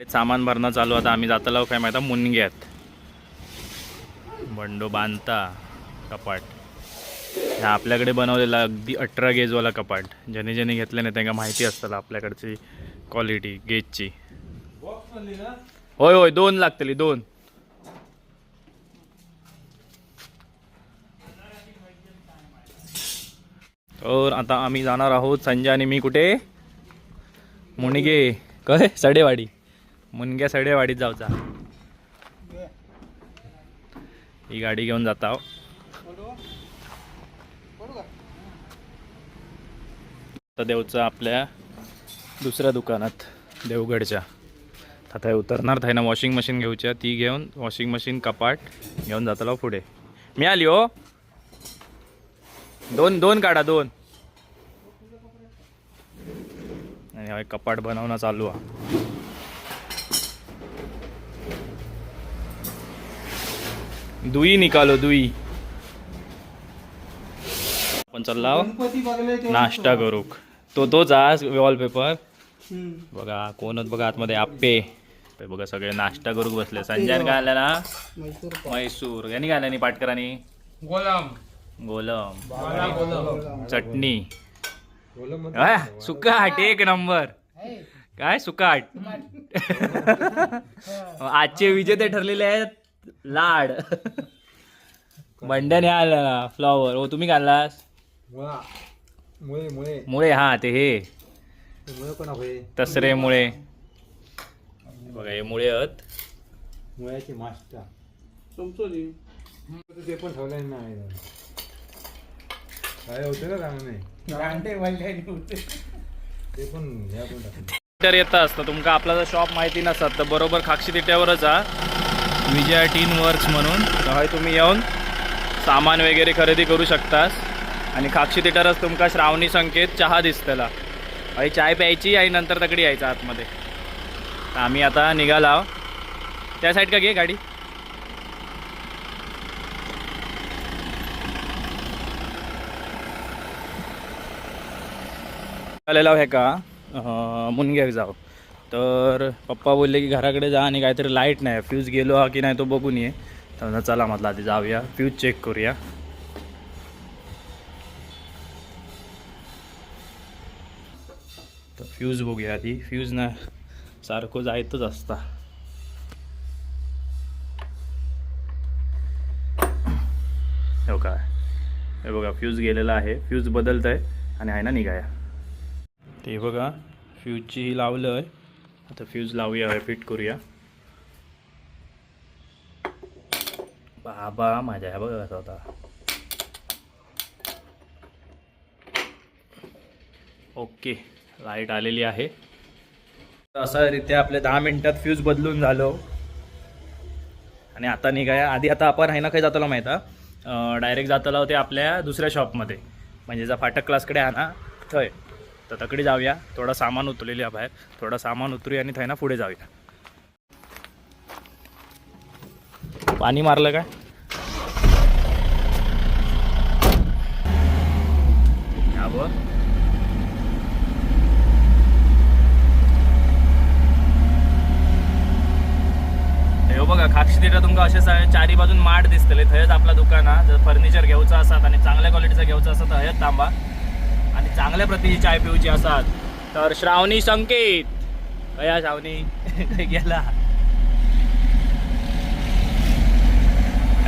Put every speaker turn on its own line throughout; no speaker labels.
सामान भरणं चालू आता आम्ही जाताला काय माहिती मुनग्यात बंडो बांधता कपाट. हा आपल्याकडे बनवलेला अगदी अठरा गेजवाला कपाट. ज्याने ज्याने घेतले नाही त्यांना माहिती असताना आपल्याकडची क्वालिटी गेजची होय होय दोन लागतली दोन. तर आता आम्ही जाणार आहोत संजय आणि मी कुठे? मुणगे काय सडेवाडी. मुनग्या सडेवाडीत जाऊचा ही गाडी घेऊन जाता आता देवचा आपल्या दुसऱ्या दुकानात देवगडच्या. आता हे उतरणार आहे ना वॉशिंग मशीन घेऊच्या. ती घेऊन वॉशिंग मशीन कपाट घेऊन जाताला पुढे. मी आली हो. दोन दोन काढा दोन. आणि कपाट बनवणं चालू आहे. दुई निकालो दुई. आपण चालला नाश्ता करूक तो तोच आज वॉलपेपर
हम्म.
बघा कोणच बघा आतमध्ये आप्पे. बघा सगळे नाश्ता करूक बसले. संजयन काय आलं ना. मैसूर यांनी काय आलं पाटकरांनी?
गोलाम.
गोलम. चटणी. आ, सुकाट एक नंबर. काय सुकाट आजचे विजेते ठरलेले आहेत. लाड. बंड्याने आला फ्लॉवर हो तुम्ही घाललास
मुळा. मुळे मुळे.
मुळे हा ते हे.
मुळे कोणा होय
तसरे मुळे. बघा हे मुळे आहेत.
मुळ्याची मास्टा
चमचोली
ते पण ठेवलं नाही काय होते ना रांगणे
रांडे वाल्याने होते.
ते पण ह्या पण टाकले
येतं असतं. तुमका आपला जर शॉप माहिती नसत तर बरोबर खाक्षी तिट्यावरच हा विजया टीन वर्क्स म्हणून. हय तुम्ही येऊन सामान वगैरे खरेदी करू शकतास. आणि खाक्षी थिएटरच तुमका श्रावणी संकेत चहा दिसतला. हय चाय प्यायची आणि नंतर तकडी यायचं आतमध्ये. आम्ही आता निघाला त्या साईड का घे गाडी? आलेला हे का? मुनग्याक जाऊ. तर पप्पा बोलले की घराकडे जा आणि काहीतरी लाइट नाही फ्यूज गेलो हा की नाही तो बघून ये. तर चला म्हटलं आधी जाऊया. फ्यूज चेक करूया. तर फ्यूज बघूया आधी. फ्यूज ना सारखं जायतच असता. हो काय हे बघा फ्यूज गेलेला आहे. फ्यूज बदलत आहे आणि आहे ना निघाया. ते बघा फ्यूजची ही लावलं आहे आता फ्यूज लावूया फिट करूया. बाबा माझ्या बघा कसा होता. ओके लाइट आलेली आहे. असा रीत्या आपल्या दहा मिनिटात फ्यूज बदलून झालो. आणि आता निघाया. आधी आता आपण आहे ना काही जाताला माहीत डायरेक्ट जाताला होते आपल्या दुसऱ्या शॉपमध्ये म्हणजे जा फाटक क्लासकडे आहे ना. थंय तर तकडे जाऊया. थोडा सामान उतरलेली आहे बाहेर. थोडा सामान उतरूया आणि थंयना पुढे जाऊया. पाणी मारलं काय? हा बघ. बघा खाक्षी तुमका असेच आहे चारी बाजून माड दिसतले थंयच आपला दुकान हा जर फर्निचर घेऊचा असतात आणि चांगल्या क्वालिटीचा घेऊचा असत तर हयच थांबा. चांगल्या प्रतीची चाय पिऊची असतात तर श्रावणी संकेत. अया श्रावणी. गेला.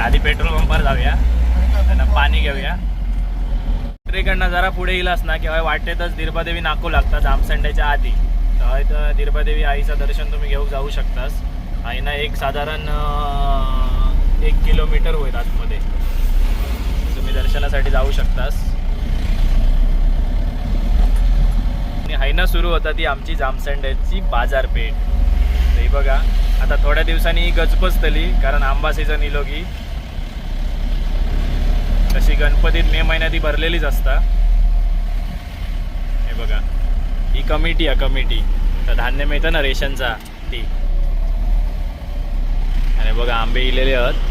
आधी पेट्रोल पंपावर जाऊया. त्यांना पाणी घेऊया. इकडनं जरा पुढे येईलच ना किंवा वाटेतच दिरबादेवी नाकू लागतात जामसंड्याच्या आधी. तर इथं आईचं दर्शन तुम्ही घेऊ जाऊ शकतास. आईना एक साधारण एक किलोमीटर होईल आतमध्ये. तुम्ही दर्शनासाठी जाऊ शकतास. आणि हैना सुरू होता ती आमची जामसंड्याची बाजारपेठ. ते ही बघा आता थोड्या दिवसांनी ही गजबजतली कारण आंबा सीझन इलो की तशी गणपतीत मे महिन्यात ही भरलेलीच असता. हे बघा ही कमिटी आहे कमिटी. तर धान्य मिळतं ना रेशनचा ती. आणि बघा आंबे इलेले आहेत.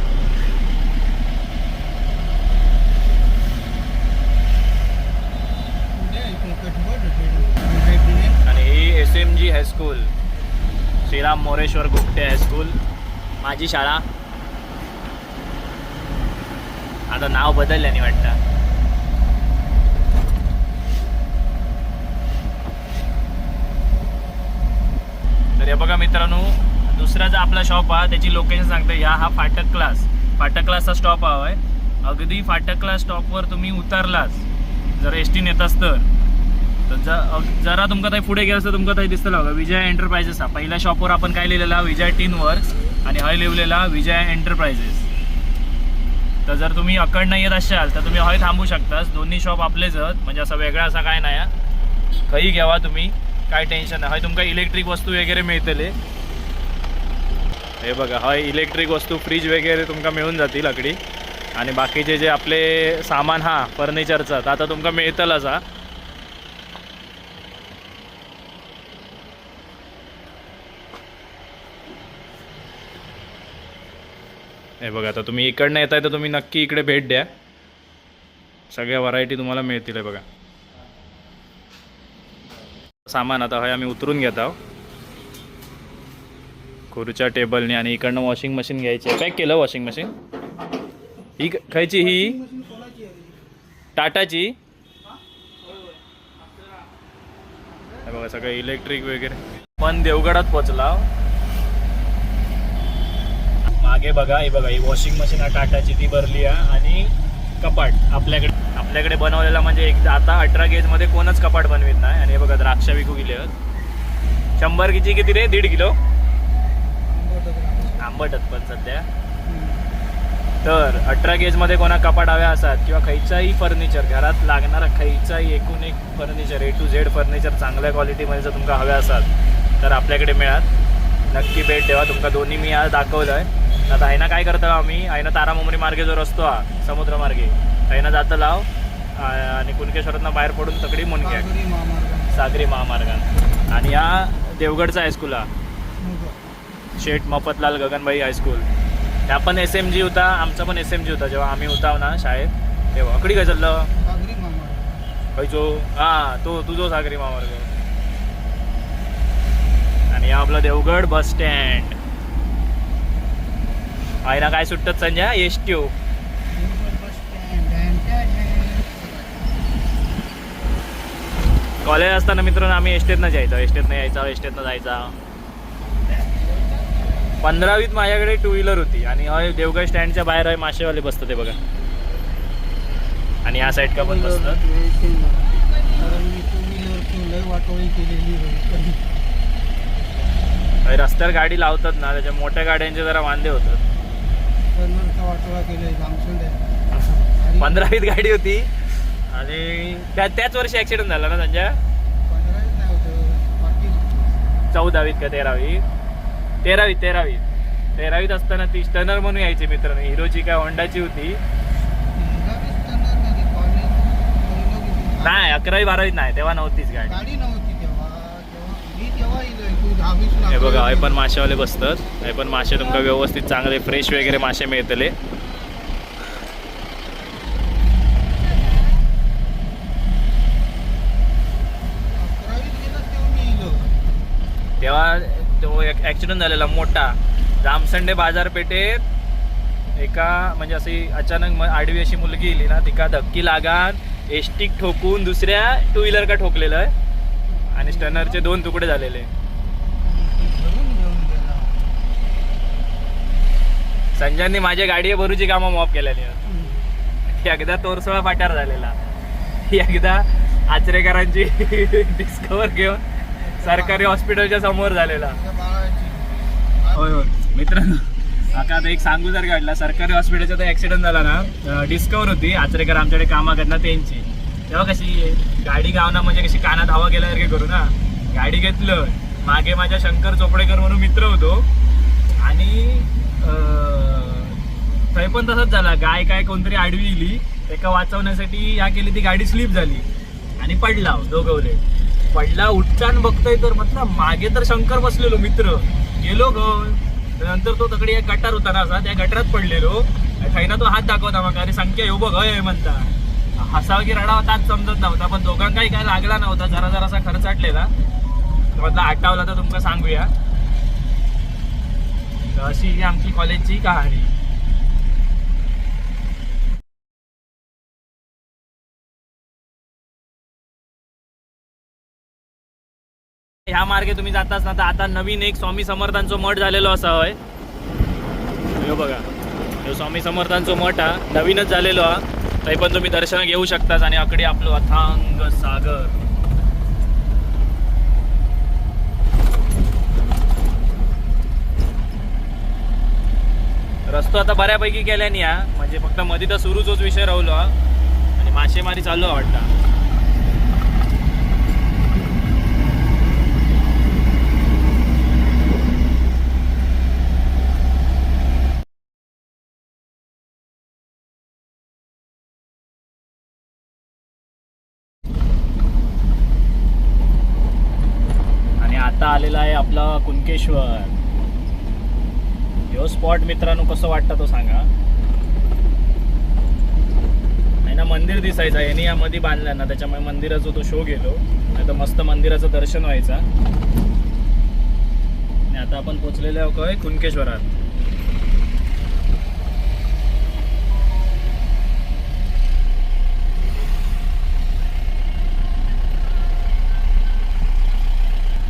आणि M G high school Shriram Moreshwar Gupte high school माझी शाळा. आता नाव बदलल्याने वाटतं. तर हे बघा मित्रांनो दुसरा जो आपला शॉप हा त्याची लोकेशन सांगते ह्या हा फाटक क्लास फाटक क्लासचा स्टॉप आहे. अगदी फाटक क्लास स्टॉपवर तुम्ही उतरलाच. जर एस टी येतास तर तर ज जरा तुमका थंय फुडें गेलो तर तुमका थंय दिसतलो विजय एंटरप्राइजेस हा. पहिल्या शॉपवर आपण काय लिहिलेलं विजय टीन वर्क्स आणि हय लिहिलेला विजय एंटरप्राइजेस तर जर तुम्ही अकडनं येत असाल तर तुम्ही हय थांबू शकतास. दोन्ही शॉप आपलेच आहेत म्हणजे असं वेगळा असा काय नाही हा. खंयी घेवा तुम्ही काय टेन्शन नाही. हय तुमका इलेक्ट्रिक वस्तू वगैरे मिळतले. हे बघा हय इलेक्ट्रिक वस्तू फ्रीज वगैरे तुमका मिळून जातील लकडी आणि बाकीचे जे आपले सामान हा फर्निचरचं तर आता तुमका मिळतलंच हा. हे बघा आता तुम्ही इकडनं येताय तर तुम्ही नक्की इकडे भेट द्या. सगळ्या व्हरायटी तुम्हाला मिळतील आहे बघा. सामान आता हय आम्ही उतरून घेत आहोत. खुर्च्या टेबलने आणि इकडनं वॉशिंग मशीन घ्यायची पॅक केलं वॉशिंग मशीन ही खायची ही? टाटाची? बघा सगळं इलेक्ट्रिक वगैरे. पण देवगडात पोचला मागे बघा हे बघा ही वॉशिंग मशीन टाटाची ती भरली आहे आणि कपाट आपल्याकडे आपल्याकडे बनवलेला म्हणजे एक आता अठरा गेजमध्ये कोणच कपाट बनवित नाही. आणि हे बघा द्राक्ष विकू गेले आहेत. शंभर किची किती रे? दीड किलो?
आंबट
पण सध्या. तर अठरा गेजमध्ये कोणा कपाट हव्या असतात किंवा खयचाही फर्निचर घरात लागणारा खयचाही एकूण एक furniture A to Z furniture चांगल्या क्वालिटीमध्ये जर तुमका हव्या असतात तर आपल्याकडे मिळात. नक्की भेट देवा तुमका दोन्ही मी आज दाखवलं आहे आता हायना काय करतो आम्ही? हायना तारामुंबरी मार्गे जो रस्तो हा समुद्र मार्गे हायना जातं लाव आणि कुणकेश्वरातनं बाहेर पडून तकडी मुनक्या
सागरी महामार्ग.
आणि हा देवगडचा हायस्कूल हा. शेठ मफतलाल गगनबाई हायस्कूल त्या पण एस एम जी होता आमचा पण एस एम जी होता. जेव्हा आम्ही होता ना शाळेत तेव्हा. अकडी काय चाललं. खयचो हा तो तुझो सागरी महामार्ग. आणि आपला देवगड बस स्टँड ना काय सुटतात संजय एस
डॅन, डॅन.
कॉलेज असताना मित्रांनो आम्ही एस्टेतनं जायचो. एस्टेतनं यायचा एस्टेतनं जायचा. पंधरावीत माझ्याकडे टू व्हीलर होती. आणि हय देवगड स्टँडच्या बाहेर आहे माशेवाले बसतात ते बघा. आणि या साईड का पण बसतात.
टू
रस्त्यावर गाडी लावतात ना त्याच्या मोठ्या गाड्यांचे जरा वांदे होतात.
टर्नरचा वाटोळा केलाय जामसंड आहे. आणि
पंधरावीत गाडी होती. आणि त्या त्याच वर्षी ऍक्सिडेंट झाला ना संजय?
पंधरावीत नाही होतं. बाकी.
चौदावीत का तेरावीत? तेरावीत तेरावीत. तेरावीत असताना ती स्टनर म्हणून यायची मित्रांनो. हिरोची काय होंडाची होती?
नाही
अकरावी बारावीत नाही. तेव्हा नव्हतीच गाडी
गाडी नव्हती तेव्हा तेव्हा मी तेव्हा येलोय तू दहावीस
हे बघा हे पण मासेवाले बसतात. हे पण मासे तुमका व्यवस्थित चांगले फ्रेश वगैरे मासे मिळतले.
तेव्हा
तो एक ॲक्सिडेंट झालेला मोठा. जामसंडे बाजारपेठेत एका म्हणजे अशी अचानक आडवी अशी मुलगी इली ना तिका धक्की लागान एसटीक ठोकून दुसऱ्या टू व्हीलर का ठोकलेलं आहे. आणि स्टनरचे दोन तुकडे झालेले. संजयनी माझ्या गाडी भरूची कामं मॉप केलेली एकदा तोरसोळा फाट्यावर झालेला. एकदा आचरेकरांची डिस्कवर घेऊन सरकारी हॉस्पिटलच्या समोर झालेला. होय होय. मित्रांनो आता आता एक सांगू जर काढला सरकारी हॉस्पिटलचा तर ऍक्सिडेंट झाला ना डिस्कवर होती. आचरेकर आमच्याकडे कामा करणार त्यांची. तेव्हा कशी गाडी गावना म्हणजे कशी कानात हवा गेल्यासारखे करू ना. गाडी घेतलं मागे माझ्या शंकर चोपडेकर म्हणून मित्र होतो. आणि थंय पण तसंच झाला. गाय काय कोणतरी आडवी इली एका वाचवण्यासाठी या केली ती गाडी स्लिप झाली. आणि पडला दोघवले पडला उठचान बघतोय तर म्हटलं मागे तर शंकर बसलेलो मित्र. गेलो ग. नंतर तो तकडे एक गटार होता ना असा त्या गटारात पडलेलो. खाईना तो हात दाखवता मग अरे संख्या येऊ बघ म्हणता. हसावा की रडावा ताच समजत नव्हता पण दोघांकाही काय लागला नव्हता जरा जरासा खर्चाटलेला मधला आटावला तर तुमका सांगूया. अशी ही आमची कॉलेजची कहाणी. ह्या मार्गे तुम्ही जाताच ना तर आता नवीन एक स्वामी समर्थांचं मठ झालेलो असा होय बघा. स्वामी समर्थांचं मठ हा नवीनच झालेलो हा. तरी पण तुम्ही दर्शन घेऊ शकताच आणि अकडे आपलं अथांग सागर. रस्तो आता बऱ्यापैकी केल्याने हा. म्हणजे फक्त मध्ये तर सुरूच विषय राहिलो हा. आणि मासेमारी चालू आहे वाटतं आणि आता आलेला आहे आपला कुणकेश्वर. ह्यो स्पॉट मित्रांनो कसं वाटतं तो सांगा. नाही ना मंदिर दिसायचं यांनी यामध्ये बांधलं ना त्याच्यामुळे मंदिराचा तो शो गेलो. नाही तर मस्त मंदिराचं दर्शन व्हायचा. आणि आता आपण पोचलेलो आहोत काय? कुणकेश्वरात.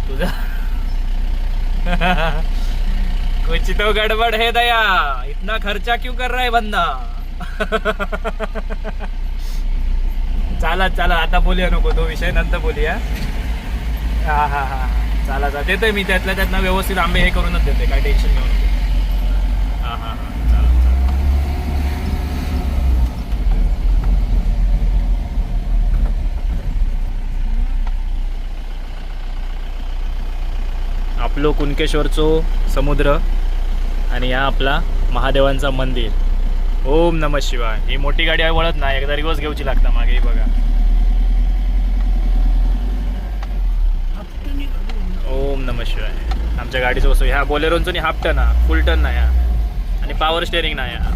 तुझा कुछ तो गड़बड़ है दया. इतना खर्चा क्यों कर रहा है बंदा? चला चला आता बोलूया नको तो विषय नंतर बोलूया. हा हा हा चला चला देतोय मी त्यातल्या त्यातनं व्यवस्थित आंबे हे करूनच देते काय टेन्शन घेऊ नको हा हा हा चाला चाला आपलो कुणकेश्वरचो समुद्र आणि हा आपला महादेवांचा मंदिर. ओम नम शिवाय. ही मोठी गाडी आहे वळत नाही. एकदा रिवर्स घेऊची लागता मागे बघा. ओम नम शिवाय. आमच्या गाडीचं वस्तू ह्या बोलेरोंचं नाही हाफ टन हा. फुल टन नाही हा. आणि पॉवर स्टेअरिंग नाही हा.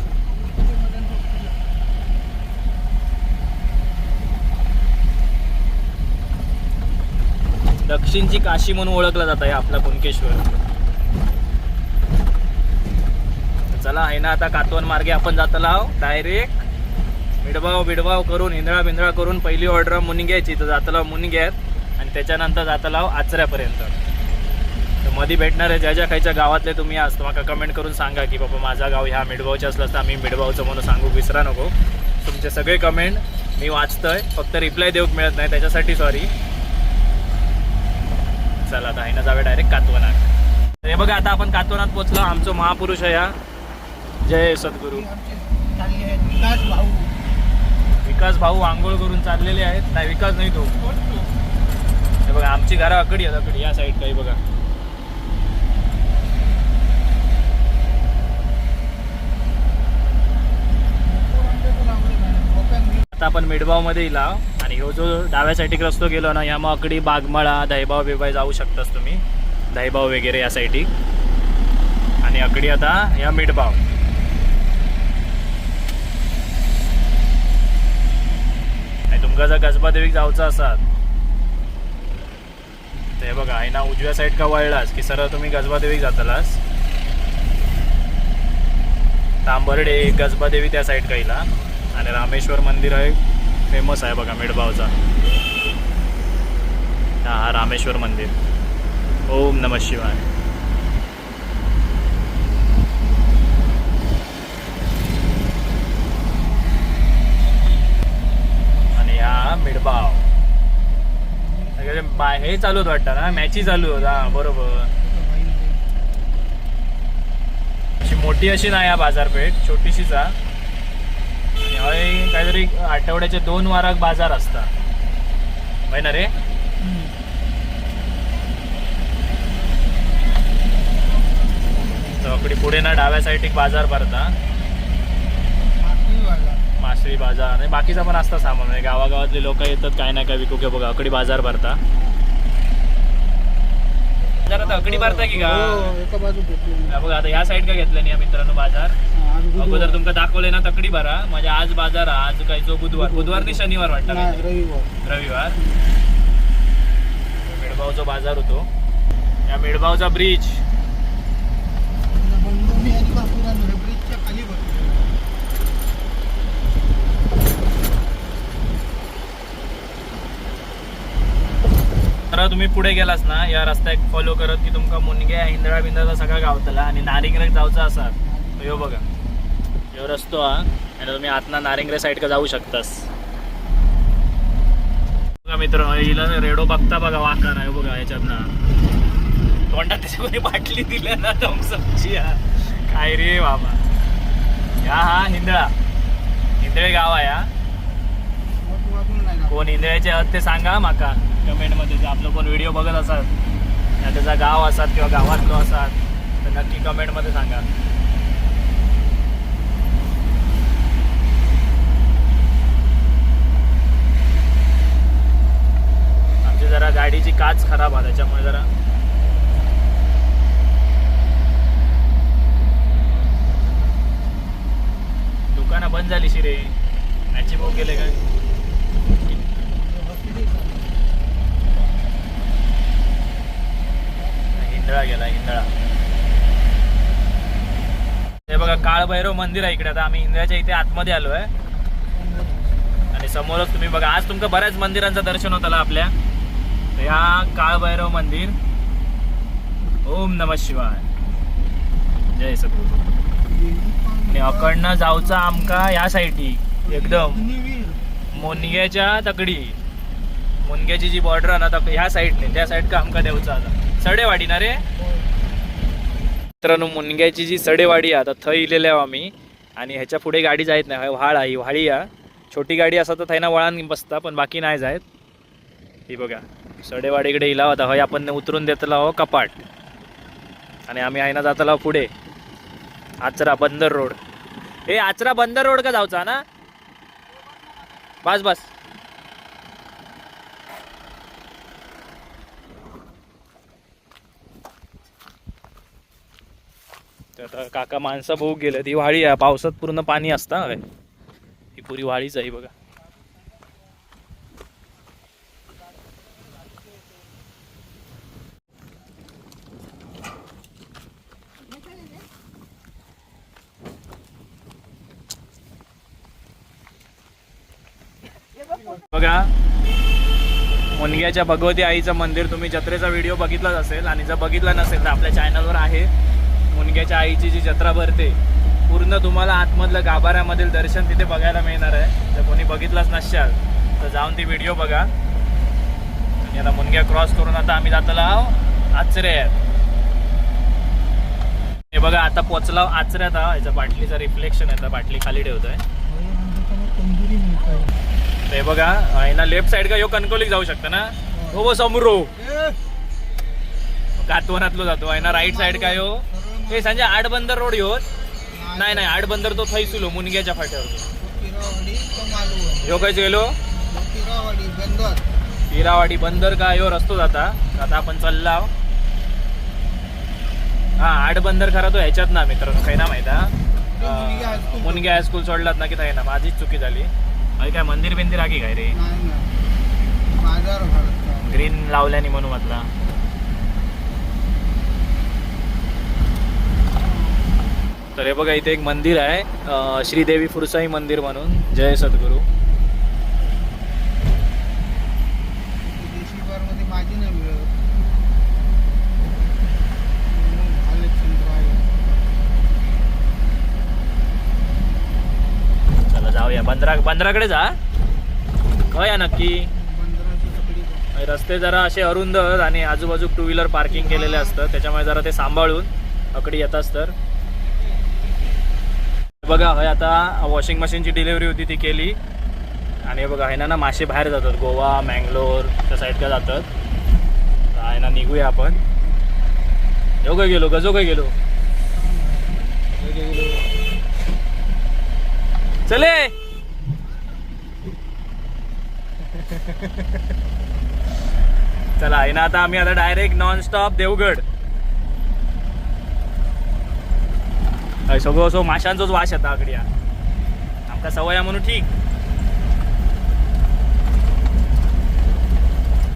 दक्षिणची काशी म्हणून ओळखला जात आहे आपला कुणकेश्वर. चला आहे ना आता कातवन मार्गे आपण जात आहो डायरेक्ट मिडबाव बिडबाव करून इंदळा बिंदळा करून पहिली ऑर्डर मुनग्याची तर जाता मुनग्यात आणि त्याच्यानंतर जाता लाव आचऱ्यापर्यंत. तर मध्ये आहे ज्या ज्या खायच्या गावातले तुम्ही आज तुम्हाला कमेंट करून सांगा की बाबा माझा गाव ह्या मिडबावच्या असलं तर आम्ही मिडबावचं म्हणून सांगू विसरा नको. तुमचे सगळे कमेंट मी वाचतोय. फक्त रिप्लाय देऊक मिळत नाही. त्याच्यासाठी सॉरी चला आता आहे ना जावे डायरेक्ट कातवनात. हे बघा आता आपण कातवनात पोचलो आमचं महापुरुष आहे हा. जय सद्गुरू.
विकास भाऊ
विकास भाऊ आंघोळ करून चाललेले आहेत. नाही विकास नाही तो. हे बघा आमची घरं अकडी आहेत अकडी या साईड काही बघा. आता आपण मिडबावमध्ये येला आणि ह्यो जो डाव्या साईडिक रस्तो गेलो ना ह्या मग अकडी बागमळा दहीबाव बिबाय जाऊ शकतास तुम्ही. दहीबाव वगैरे या साईडीक आणि अकडी आता ह्या मिठबाव आणि तुमका जर कसबा देवीक जाऊचं असात ते बघा आहे ना उजव्या साईड का वळलास की सरळ तुम्ही गजबा देवीक जातलास. तांबर्डे गजबा देवी त्या साईड काहीला आणि रामेश्वर मंदिर आहे. फेमस आहे बघा मिडबावचा हा रामेश्वर मंदिर. ओम नम शिवाय. आणि हा मिडबाव बाय हे चालू होत वाटतं ना? मॅची चालू होत. हा बरोबर. अशी मोठी अशी नाही हा बाजारपेठ छोटीशीच हा. हय काहीतरी आठवड्याचे दोन वाराक बाजार असतात. होय ना रे? तर पुढे ना डाव्या साईड एक बाजार भरता. मासळी बाजार. आणि बाकीचा पण असता सामान. म्हणजे गावागावातले लोक येतात काय ना काय विकू घे बघा. अकडी बाजार भरता. बाजारात अकडी भरता की का?
हो, एका बाजू
हा बघा आता ह्या साईड का घेतलं नाही या मित्रांनो बाजार? अगोदर तुमका दाखवले ना तकडी भरा म्हणजे आज बाजार हा, आज काय जो बुधवार. बुधवार. ते शनिवार वाटतं काहीतरी.
रविवार.
रविवार. मिडबावचा बाजार होतो. या मिडबावचा ब्रिज
बंद आम्ही आणि भरपूर आणलं ब्रिजच्या खाली बसलो
सतरा तुम्ही पुढे गेलास ना या रस्त्याक फॉलो करत की तुमका मुनगे हिंदळा बिंदळा सगळा गावतला आणि नारिंगरेक जावचा असा. ह्यो बघा. ह्यो रस्तो हा. आणि तुम्ही आतना नारिंगरे साईड का जाऊ शकतास. बघा मित्र हिला रेडो बघता बघा वाका आहे बघा याच्यात ना तोंडात त्याच्यामध्ये बाटली दिल्या ना थम्सअपची हा. काय रे बाबा. या हा हिंदळा. हिंदळे गाव आहे हा. कोण इंद्रियाचे आहात ते सांगा माका. कमेंटमध्ये जर आपलं कोण व्हिडिओ बघत असाल या त्याचा गाव असाल किंवा गावातलो असाल तर नक्की कमेंटमध्ये सांगा. आमची जरा गाडीची काच खराब आहे त्याच्यामुळे जरा. दुकानं बंद झाली शिरे. मॅची भाऊ गेले काय हिंदळा गेला हिंदळा हे बघा काळभैरव मंदिर आहे इकडे. आता आम्ही इंद्राच्या इथे आतमध्ये आलो आहे आणि समोरच तुम्ही बघा आज तुमचं बऱ्याच मंदिरांचं दर्शन होत आलं आपल्या. या ह्या काळभैरव मंदिर ओम नम शिवाय. जय सद्गुरू. आणि अकडनं जाऊचा आमका ह्या साईडी एकदम. मुनग्याच्या तकडी. मुनग्याची जी बॉर्डर आहे ना तक ह्या साईडने त्या साईड का आमका देऊचा आता. सडेवाडी ना रे? मित्रांनो मुनग्याची जी सडेवाडी आहे आता थंय इलेले आहो आम्ही. आणि ह्याच्या पुढे गाडी जायत नाही व्हाळ आहे व्हाळी आहे छोटी गाडी असा तर थैना वळान बसता पण बाकी नाही जायत. ही बघा सडेवाडीकडे इला होता हय आपण उतरून देतला हो कपाट. आणि आम्ही आहे ना पुढे. आचरा बंदर रोड. हे आचरा बंदर रोड का जाऊचा ना? बस बस. तर आता काका माणसं भाऊ गेले ती वाळी आहे. पावसात पूर्ण पाणी असतं ना ही पुरी वाळीच आहे बघा. बघा मुनग्याच्या भगवती आईचं मंदिर तुम्ही जत्रेचा व्हिडिओ बघितलाच असेल. आणि जर बघितला नसेल तर आपल्या चॅनलवर आहे. मुनग्याच्या आईची जी जत्रा भरते पूर्ण तुम्हाला आतमधलं गाभाऱ्यामधील दर्शन तिथे बघायला मिळणार आहे. जर कोणी बघितलंच नसाल तर जाऊन ती व्हिडिओ बघा. आणि आता मुनग्या क्रॉस करून आता आम्ही जातला आचरे हे बघा आता पोचला आचऱ्यात हा. याचा बाटलीचा रिफ्लेक्शन आहे बाटली खाली ठेवतोय. ते बघा आहे ना लेफ्ट साइड का यो कणकोलीक जाऊ शकता ना? हो समोर कातवनातलो जातो. आहे ना राईट साइड काय हो हे संजय आडबंदर रोड यो नाही नाही आडबंदर तो थैसुलो मुनग्याच्या फाट्यावर.
किरावाडी तो मालवण
यो काय गेलो?
किरावाडी बंदर
हिरावाडी बंदर का यो रस्तो जाता. आता आपण चालला हा आडबंदर खरा तो ह्याच्यात ना मित्रांनो काही ना माहीत हा?
मुनगे हायस्कूल.
सोडलात ना की थाय ना माझीच चुकी झाली. अरे काय मंदिर बिंदिर आगी काय रे? ग्रीन लावल्याने म्हणून म्हटला. तर हे बघा इथे एक मंदिर आहे. श्रीदेवी फुरसाई मंदिर म्हणून. जय सद्गुरू. चला जाऊया. बंदरा बंदराकडे जा. काय या नक्की. रस्ते जरा असे अरुंद आणि आजूबाजू टू व्हीलर पार्किंग केलेले असतं. त्याच्यामुळे जरा ते सांभाळून अकडी येताच तर बघा हय आता वॉशिंग मशीनची डिलिव्हरी होती ती केली. आणि बघा आहे ना ना मासे बाहेर जातात. गोवा मँगलोर त्या साईडला जातात. आहे ना निघूया आपण. येऊ काय गेलो गजो काय गेलो. चले! चला आहे ना आता आम्ही आता डायरेक्ट नॉन स्टॉप देवगड. सगळं असं माशांचोच वास येता आकड्या आमका सवय म्हणून ठीक.